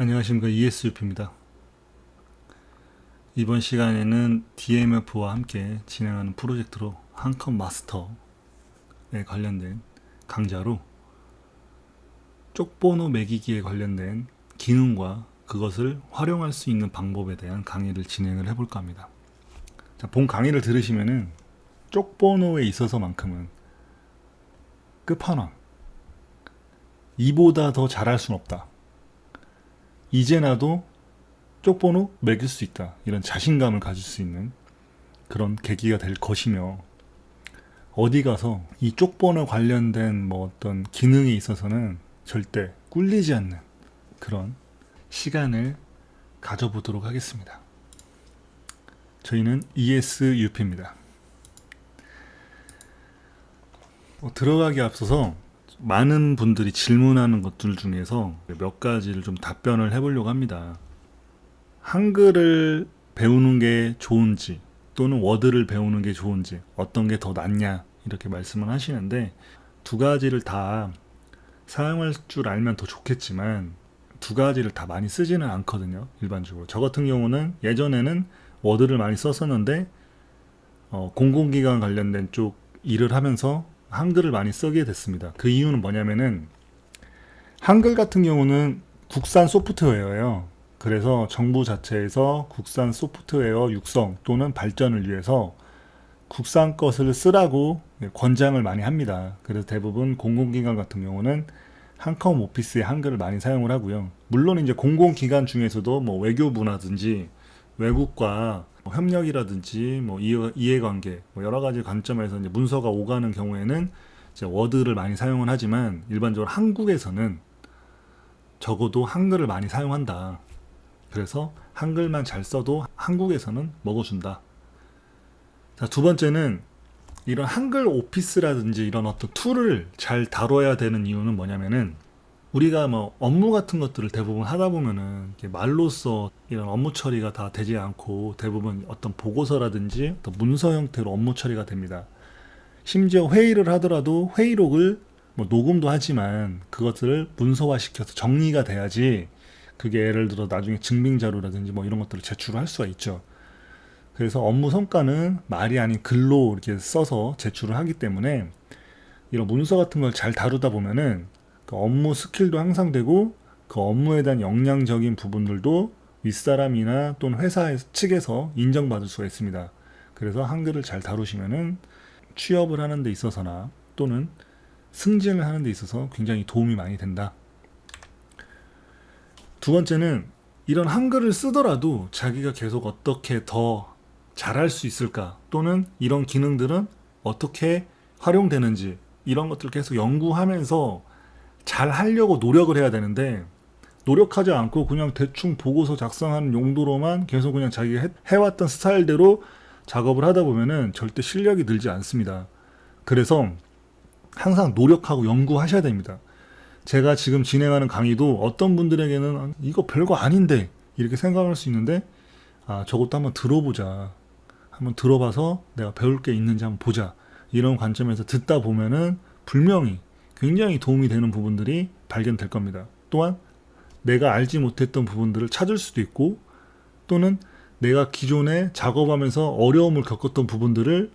안녕하십니까 ESUP입니다. 이번 시간에는 DMF와 함께 진행하는 프로젝트로 한컵 마스터에 관련된 강좌로 쪽번호 매기기에 관련된 기능과 그것을 활용할 수 있는 방법에 대한 강의를 진행을 해볼까 합니다. 자, 본 강의를 들으시면은 쪽번호에 있어서만큼은 끝판왕. 이보다 더 잘할 순 없다. 이제 나도 쪽번호 매길 수 있다. 이런 자신감을 가질 수 있는 그런 계기가 될 것이며 어디 가서 이 쪽번호 관련된 뭐 어떤 기능에 있어서는 절대 꿀리지 않는 그런 시간을 가져보도록 하겠습니다. 저희는 ESUP입니다. 어, 들어가기 앞서서 많은 분들이 질문하는 것들 중에서 몇 가지를 좀 답변을 해보려고 합니다. 한글을 배우는 게 좋은지 또는 워드를 배우는 게 좋은지 어떤 게 더 낫냐 이렇게 말씀을 하시는데 두 가지를 다 사용할 줄 알면 더 좋겠지만 두 가지를 다 많이 쓰지는 않거든요 일반적으로 저 같은 경우는 예전에는 워드를 많이 썼었는데 어, 공공기관 관련된 쪽 일을 하면서 한글을 많이 쓰게 됐습니다. 그 이유는 뭐냐면은 한글 같은 경우는 국산 소프트웨어예요. 그래서 정부 자체에서 국산 소프트웨어 육성 또는 발전을 위해서 국산 것을 쓰라고 권장을 많이 합니다. 그래서 대부분 공공기관 같은 경우는 한컴 오피스의 한글을 많이 사용을 하고요. 물론 이제 공공기관 중에서도 뭐 외교부라든지 외국과 뭐 협력이라든지 뭐 이해, 이해 관계 뭐 여러 가지 관점에서 이제 문서가 오가는 경우에는 이제 워드를 많이 사용을 하지만 일반적으로 한국에서는 적어도 한글을 많이 사용한다. 그래서 한글만 잘 써도 한국에서는 먹어준다. 자, 두 번째는 이런 한글 오피스라든지 이런 어떤 툴을 잘 다뤄야 되는 이유는 뭐냐면은 우리가 뭐 업무 같은 것들을 대부분 하다 보면은 말로써 이런 업무 처리가 다 되지 않고 대부분 어떤 보고서라든지 어떤 문서 형태로 업무 처리가 됩니다. 심지어 회의를 하더라도 회의록을 뭐 녹음도 하지만 그것을 문서화 시켜서 정리가 돼야지 그게 예를 들어 나중에 증빙 자료라든지 뭐 이런 것들을 제출할 수가 있죠. 그래서 업무 성과는 말이 아닌 글로 이렇게 써서 제출을 하기 때문에 이런 문서 같은 걸 잘 다루다 보면은 그 업무 스킬도 향상되고 그 업무에 대한 역량적인 부분들도 윗사람이나 또는 회사 측에서 인정받을 수가 있습니다. 그래서 한글을 잘 다루시면은 취업을 하는 데 있어서나 또는 승진을 하는 데 있어서 굉장히 도움이 많이 된다. 두 번째는 이런 한글을 쓰더라도 자기가 계속 어떻게 더 잘할 수 있을까 또는 이런 기능들은 어떻게 활용되는지 이런 것들을 계속 연구하면서 잘 하려고 노력을 해야 되는데 노력하지 않고 그냥 대충 보고서 작성하는 용도로만 계속 그냥 자기가 해, 해왔던 스타일대로 작업을 하다 보면은 절대 실력이 늘지 않습니다. 그래서 항상 노력하고 연구하셔야 됩니다. 제가 지금 진행하는 강의도 어떤 분들에게는 아, 이거 별거 아닌데 이렇게 생각할 수 있는데 아 저것도 한번 들어보자. 한번 들어봐서 내가 배울 게 있는지 한번 보자. 이런 관점에서 듣다 보면은 분명히 굉장히 도움이 되는 부분들이 발견될 겁니다. 또한 내가 알지 못했던 부분들을 찾을 수도 있고 또는 내가 기존에 작업하면서 어려움을 겪었던 부분들을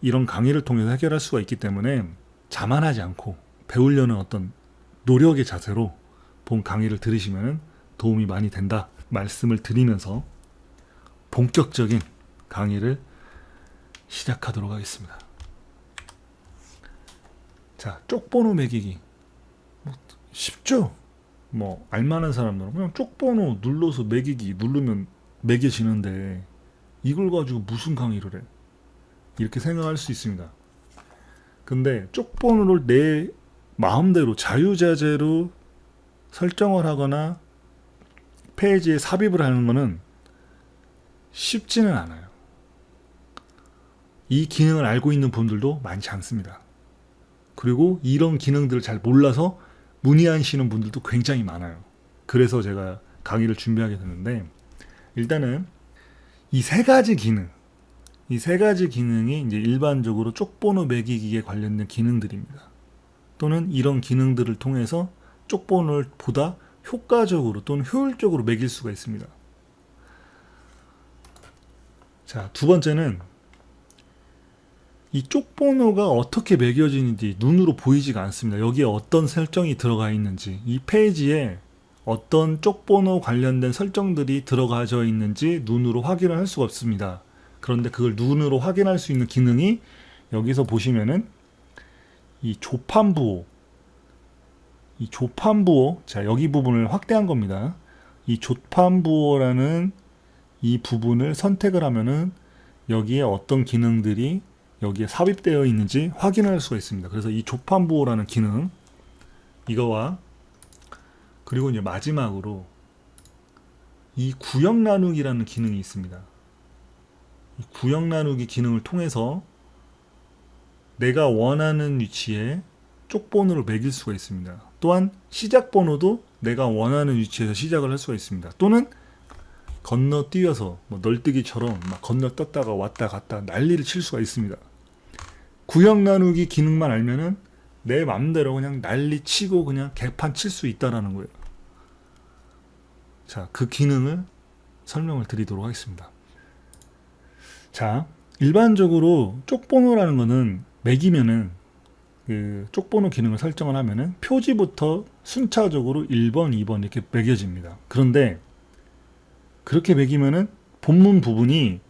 이런 강의를 통해서 해결할 수가 있기 때문에 자만하지 않고 배우려는 어떤 노력의 자세로 본 강의를 들으시면 도움이 많이 된다 말씀을 드리면서 본격적인 강의를 시작하도록 하겠습니다. 자, 쪽번호 매기기. 뭐, 쉽죠? 뭐, 알만한 사람들은 그냥 쪽번호 눌러서 매기기 누르면 매겨지는데, 이걸 가지고 무슨 강의를 해? 이렇게 생각할 수 있습니다. 근데 쪽번호를 내 마음대로 자유자재로 설정을 하거나 페이지에 삽입을 하는 것은 쉽지는 않아요. 이 기능을 알고 있는 분들도 많지 않습니다. 그리고 이런 기능들을 잘 몰라서 문의하시는 분들도 굉장히 많아요. 그래서 제가 강의를 준비하게 됐는데 일단은 이 세 가지 기능, 이 세 가지 기능이 이제 일반적으로 쪽번호 매기기에 관련된 기능들입니다. 또는 이런 기능들을 통해서 쪽번호를 보다 효과적으로 또는 효율적으로 매길 수가 있습니다. 자, 두 번째는 이 쪽번호가 어떻게 매겨지는지 눈으로 보이지가 않습니다. 여기에 어떤 설정이 들어가 있는지, 이 페이지에 어떤 쪽번호 관련된 설정들이 들어가져 있는지 눈으로 확인을 할 수가 없습니다. 그런데 그걸 눈으로 확인할 수 있는 기능이 여기서 보시면은 이 조판부호, 이 조판부호, 자 여기 부분을 확대한 겁니다. 이 조판부호라는 이 부분을 선택을 하면은 여기에 어떤 기능들이 여기에 삽입되어 있는지 확인할 수가 있습니다. 그래서 이 조판부호라는 기능 이거와 그리고 이제 마지막으로 이 구역 나누기라는 기능이 있습니다. 이 구역 나누기 기능을 통해서 내가 원하는 위치에 쪽번호를 매길 수가 있습니다. 또한 시작 번호도 내가 원하는 위치에서 시작을 할 수가 있습니다. 또는 건너뛰어서 뭐 널뛰기처럼 막 건너뛰었다가 왔다 갔다 난리를 칠 수가 있습니다. 구역 나누기 기능만 알면은 내 맘대로 그냥 난리 치고 그냥 개판 칠 수 있다라는 거예요. 자, 그 기능을 설명을 드리도록 하겠습니다. 자, 일반적으로 쪽번호라는 거는 매기면은 그 쪽번호 기능을 설정을 하면은 표지부터 순차적으로 1번, 2번 이렇게 매겨집니다. 그런데 그렇게 매기면은 본문 부분이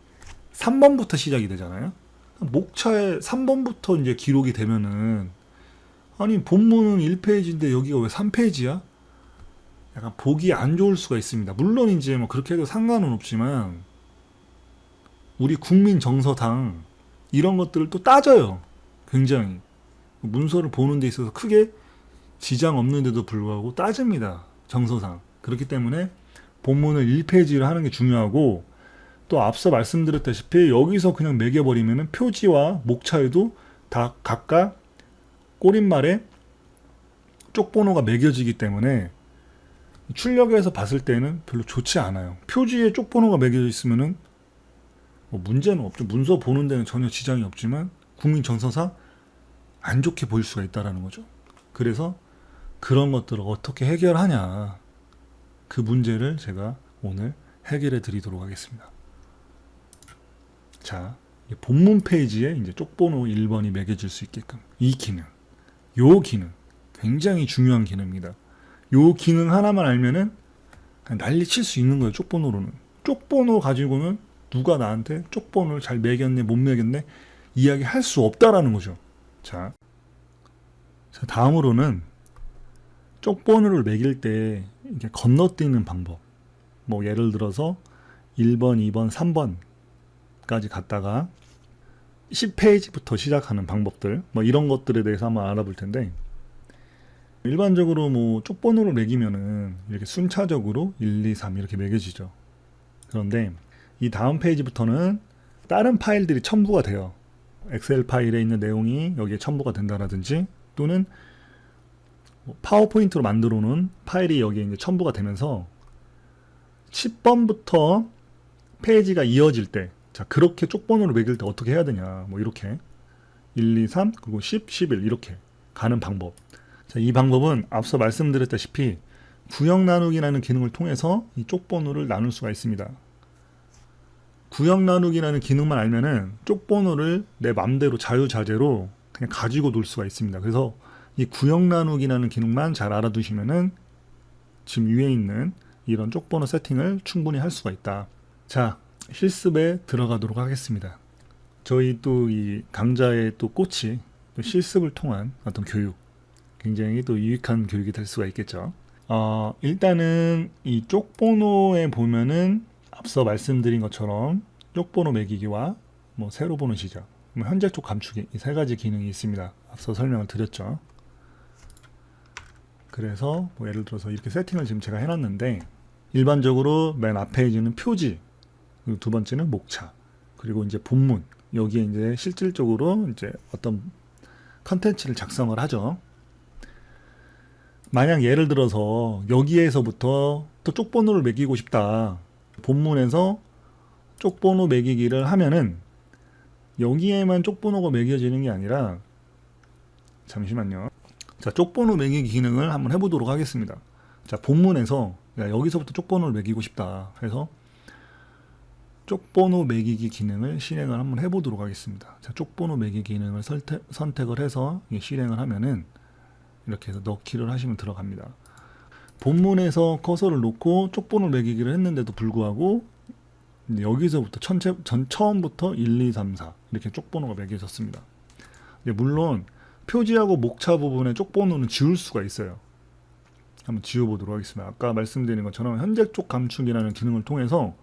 3번부터 시작이 되잖아요. 목차에 3번부터 이제 기록이 되면은 아니 본문은 1페이지인데 여기가 왜 3페이지야? 약간 보기 안 좋을 수가 있습니다. 물론 이제 뭐 그렇게 해도 상관은 없지만 우리 국민 정서당 이런 것들을 또 따져요. 굉장히 문서를 보는 데 있어서 크게 지장 없는데도 불구하고 따집니다. 정서상. 그렇기 때문에 본문을 1페이지로 하는 게 중요하고 또 앞서 말씀드렸다시피 여기서 그냥 매겨버리면 표지와 목차에도 다 각각 꼬릿말에 쪽번호가 매겨지기 때문에 출력에서 봤을 때는 별로 좋지 않아요. 표지에 쪽번호가 매겨져 있으면은 뭐 문제는 없죠. 문서 보는 데는 전혀 지장이 없지만 국민 정서상 안 좋게 보일 수가 있다라는 거죠. 그래서 그런 것들을 어떻게 해결하냐 그 문제를 제가 오늘 해결해 드리도록 하겠습니다. 자, 이 본문 페이지에 이제 쪽번호 1번이 매겨질 수 있게끔 이 기능, 요 기능 굉장히 중요한 기능입니다. 요 기능 하나만 알면은 난리 칠 수 있는 거예요. 쪽번호로는 쪽번호 가지고는 누가 나한테 쪽번호를 잘 매겼네 못 매겼네 이야기 할 수 없다라는 거죠. 자, 자 다음으로는 쪽번호를 매길 때 이렇게 건너뛰는 방법. 뭐 예를 들어서 1번, 2번, 3번 까지 갔다가 10페이지부터 시작하는 방법들 뭐 이런 것들에 대해서 한번 알아볼 텐데 일반적으로 뭐 쪽번호를 매기면은 이렇게 순차적으로 1, 2, 3 이렇게 매겨지죠. 그런데 이 다음 페이지부터는 다른 파일들이 첨부가 돼요. 엑셀 파일에 있는 내용이 여기에 첨부가 된다라든지 또는 뭐 파워포인트로 만들어 놓은 파일이 여기에 이제 첨부가 되면서 10번부터 페이지가 이어질 때, 자, 그렇게 쪽번호를 매길 때 어떻게 해야 되냐. 뭐 이렇게 1, 2, 3, 그리고 10, 11 이렇게 가는 방법. 자, 이 방법은 앞서 말씀드렸다시피 구역 나누기라는 기능을 통해서 이 쪽번호를 나눌 수가 있습니다. 구역 나누기라는 기능만 알면은 쪽번호를 내 맘대로 자유자재로 그냥 가지고 놀 수가 있습니다. 그래서 이 구역 나누기라는 기능만 잘 알아두시면은 지금 위에 있는 이런 쪽번호 세팅을 충분히 할 수가 있다. 자, 실습에 들어가도록 하겠습니다. 저희 또 이 강좌의 또 꽃이 또 실습을 통한 어떤 교육, 굉장히 또 유익한 교육이 될 수가 있겠죠. 어, 일단은 이 쪽번호에 보면은 앞서 말씀드린 것처럼 쪽번호 매기기와 뭐 세로 보는 시작, 뭐 현재 쪽 감추기 이세 가지 기능이 있습니다. 앞서 설명을 드렸죠. 그래서 뭐 예를 들어서 이렇게 세팅을 지금 제가 해놨는데 일반적으로 맨 앞에 있는 표지, 그리고 두 번째는 목차, 그리고 이제 본문 여기에 이제 실질적으로 이제 어떤 컨텐츠를 작성을 하죠. 만약 예를 들어서 여기에서부터 또 쪽번호를 매기고 싶다. 본문에서 쪽번호 매기기를 하면은 여기에만 쪽번호가 매겨지는 게 아니라 잠시만요. 자, 쪽번호 매기기 기능을 한번 해보도록 하겠습니다. 자, 본문에서 야, 여기서부터 쪽번호를 매기고 싶다 해서 쪽번호 매기기 기능을 실행을 한번 해보도록 하겠습니다. 자, 쪽번호 매기기 기능을 설태, 선택을 해서 실행을 하면은 이렇게 해서 넣기를 하시면 들어갑니다. 본문에서 커서를 놓고 쪽번호 매기기를 했는데도 불구하고 여기서부터 전체, 전 처음부터 1, 2, 3, 4 이렇게 쪽번호가 매겨졌습니다. 물론 표지하고 목차 부분에 쪽번호는 지울 수가 있어요. 한번 지워보도록 하겠습니다. 아까 말씀드린 것처럼 현재 쪽 감축이라는 기능을 통해서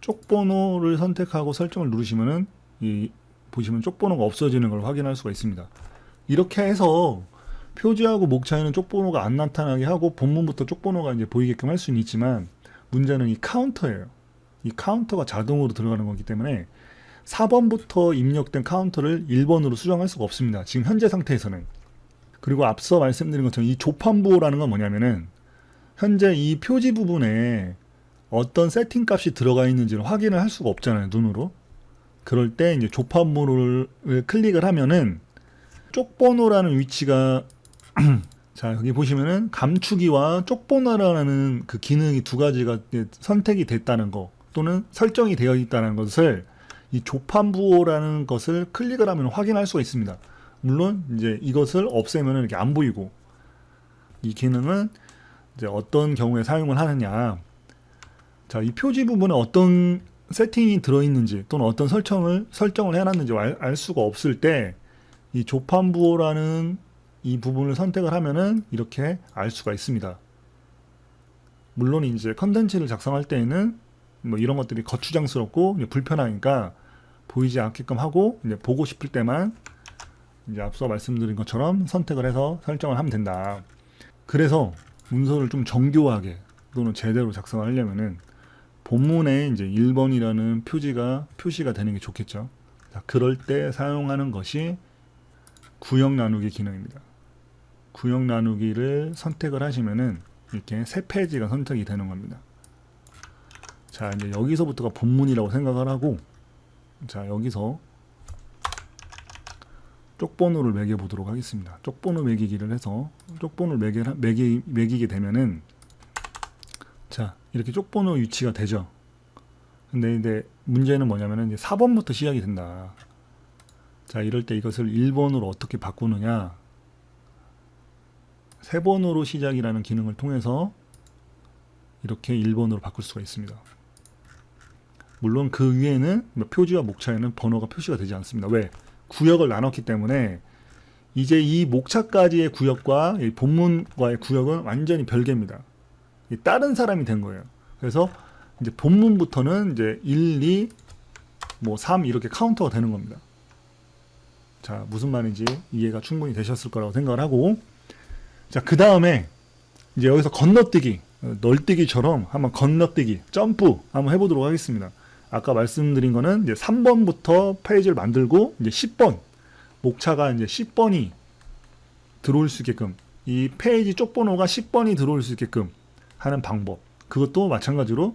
쪽 번호를 선택하고 설정을 누르시면은 이 보시면 쪽 번호가 없어지는 걸 확인할 수가 있습니다. 이렇게 해서 표지하고 목차에는 쪽 번호가 안 나타나게 하고 본문부터 쪽 번호가 이제 보이게끔 할 수는 있지만 문제는 이 카운터예요. 이 카운터가 자동으로 들어가는 거기 때문에 4번부터 입력된 카운터를 1번으로 수정할 수가 없습니다. 지금 현재 상태에서는. 그리고 앞서 말씀드린 것처럼 이 조판부호라는 건 뭐냐면은 현재 이 표지 부분에 어떤 세팅 값이 들어가 있는지를 확인을 할 수가 없잖아요, 눈으로. 그럴 때 이제 조판부호를 클릭을 하면은 쪽번호라는 위치가 자, 여기 보시면은 감추기와 쪽번호라는 그 기능이 두 가지가 선택이 됐다는 거 또는 설정이 되어 있다는 것을 이 조판부호라는 것을 클릭을 하면 확인할 수가 있습니다. 물론 이제 이것을 없애면 이렇게 안 보이고 이 기능은 이제 어떤 경우에 사용을 하느냐. 자, 이 표지 부분에 어떤 세팅이 들어있는지 또는 어떤 설정을 설정을 해놨는지 알, 알 수가 없을 때 이 조판부호라는 이 부분을 선택을 하면은 이렇게 알 수가 있습니다. 물론 이제 컨텐츠를 작성할 때에는 뭐 이런 것들이 거추장스럽고 불편하니까 보이지 않게끔 하고 이제 보고 싶을 때만 이제 앞서 말씀드린 것처럼 선택을 해서 설정을 하면 된다. 그래서 문서를 좀 정교하게 또는 제대로 작성을 하려면은 본문에 이제 1번이라는 표지가 표시가 되는 게 좋겠죠. 자, 그럴 때 사용하는 것이 구역 나누기 기능입니다. 구역 나누기를 선택을 하시면은 이렇게 세 페이지가 선택이 되는 겁니다. 자, 이제 여기서부터가 본문이라고 생각을 하고 자, 여기서 쪽번호를 매겨 보도록 하겠습니다. 쪽번호 매기기를 해서 쪽번호를 매기, 매기, 매기게 되면은 자, 이렇게 쪽번호 위치가 되죠. 근데 이제 문제는 뭐냐면은 이제 4번부터 시작이 된다. 자, 이럴 때 이것을 1번으로 어떻게 바꾸느냐? 세 번으로 시작이라는 기능을 통해서 이렇게 1번으로 바꿀 수가 있습니다. 물론 그 위에는 뭐 표지와 목차에는 번호가 표시가 되지 않습니다. 왜? 구역을 나눴기 때문에 이제 이 목차까지의 구역과 이 본문과의 구역은 완전히 별개입니다. 이 다른 사람이 된 거예요. 그래서 이제 본문부터는 이제 1, 2, 뭐 3 이렇게 카운터가 되는 겁니다. 자, 무슨 말인지 이해가 충분히 되셨을 거라고 생각을 하고 자, 그 다음에 이제 여기서 건너뛰기, 어, 널뛰기처럼 한번 건너뛰기, 점프 한번 해보도록 하겠습니다. 아까 말씀드린 거는 이제 3번부터 페이지를 만들고 이제 10번 목차가 이제 10번이 들어올 수 있게끔 이 페이지 쪽 번호가 10번이 들어올 수 있게끔 하는 방법. 그것도 마찬가지로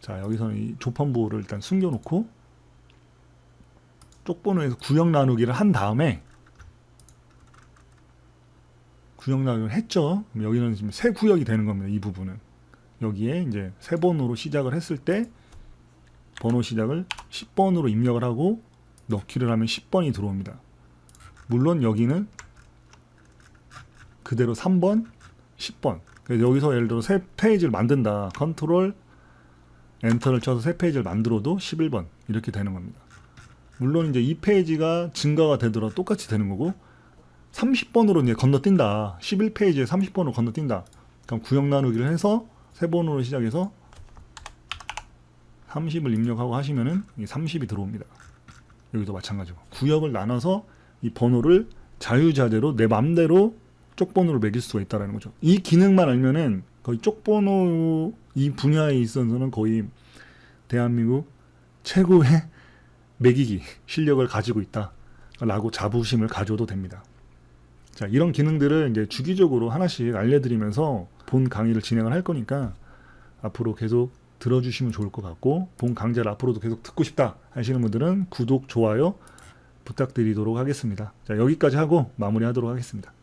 자 여기서는 이 조판부호를 일단 숨겨놓고 쪽번호에서 구역 나누기를 한 다음에 구역 나누기를 했죠. 그럼 여기는 지금 새 구역이 되는 겁니다. 이 부분은 여기에 이제 세 번으로 시작을 했을 때 번호 시작을 10번으로 입력을 하고 넣기를 하면 10번이 들어옵니다. 물론 여기는 그대로 3번, 10번. 여기서 예를 들어 새 페이지를 만든다. 컨트롤 엔터를 쳐서 새 페이지를 만들어도 11번 이렇게 되는 겁니다. 물론 이제 이 페이지가 증가가 되더라도 똑같이 되는 거고 30번으로 이제 건너뛴다. 11페이지에 30번으로 건너뛴다. 그럼 구역 나누기를 해서 세 번으로 시작해서 30을 입력하고 하시면은 이 30이 들어옵니다. 여기도 마찬가지고 구역을 나눠서 이 번호를 자유자재로 내 맘대로 쪽번호를 매길 수가 있다라는 거죠. 이 기능만 알면은 거의 쪽번호 이 분야에 있어서는 거의 대한민국 최고의 매기기 실력을 가지고 있다라고 자부심을 가져도 됩니다. 자, 이런 기능들을 이제 주기적으로 하나씩 알려드리면서 본 강의를 진행을 할 거니까 앞으로 계속 들어주시면 좋을 것 같고 본 강좌를 앞으로도 계속 듣고 싶다 하시는 분들은 구독, 좋아요 부탁드리도록 하겠습니다. 자, 여기까지 하고 마무리하도록 하겠습니다.